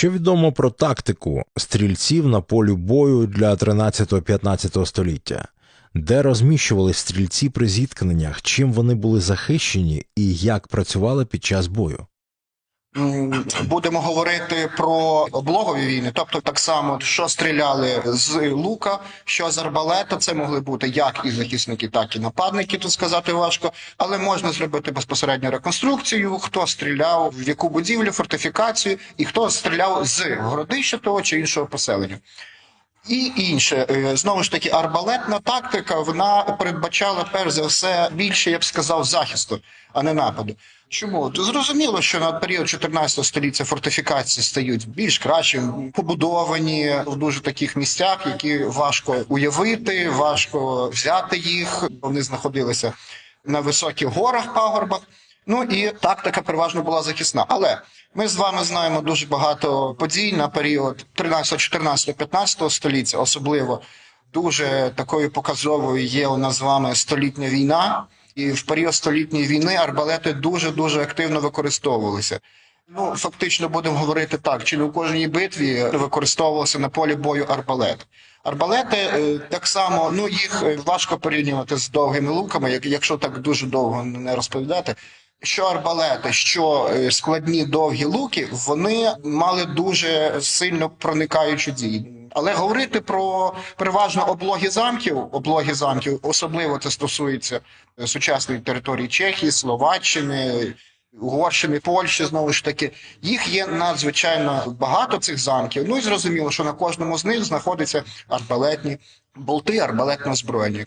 Що відомо про тактику стрільців на полі бою для 13-15 століття? Де розміщували стрільці при зіткненнях, чим вони були захищені і як працювали під час бою? Будемо говорити про облогові війни, тобто так само, що стріляли з лука, що з арбалета. Це могли бути як і захисники, так і нападники. Тут сказати важко, але можна зробити безпосередньо реконструкцію. Хто стріляв в яку будівлю, фортифікацію, і хто стріляв з городища того чи іншого поселення. І інше, Е, знову ж таки, арбалетна тактика вона передбачала перш за все більше, я б сказав, захисту, а не нападу. Чому? То зрозуміло, що на період 14 століття фортифікації стають більш кращим, побудовані в дуже таких місцях, які важко уявити, важко взяти їх. Вони знаходилися на високих горах, пагорбах. Ну і тактика переважно була захисна. Але ми з вами знаємо дуже багато подій на період 13, 14, 15 століття, особливо дуже такою показовою є у нас з вами столітня війна. І в період столітньої війни арбалети дуже дуже активно використовувалися. Ну, фактично будемо говорити так: чи не у кожній битві використовувався на полі бою арбалет. Арбалети е, так само, ну їх е, важко порівнювати з довгими луками, якщо так дуже довго не розповідати. Що арбалети, що е, складні довгі луки, вони мали дуже сильно проникаючу дію. Але говорити про переважно облоги замків, облоги замків, особливо це стосується е, сучасної території Чехії, Словаччини, Угорщини, Польщі, знову ж таки, їх є надзвичайно багато цих замків. Ну і зрозуміло, що на кожному з них знаходяться арбалетні болти, арбалетне озброєння.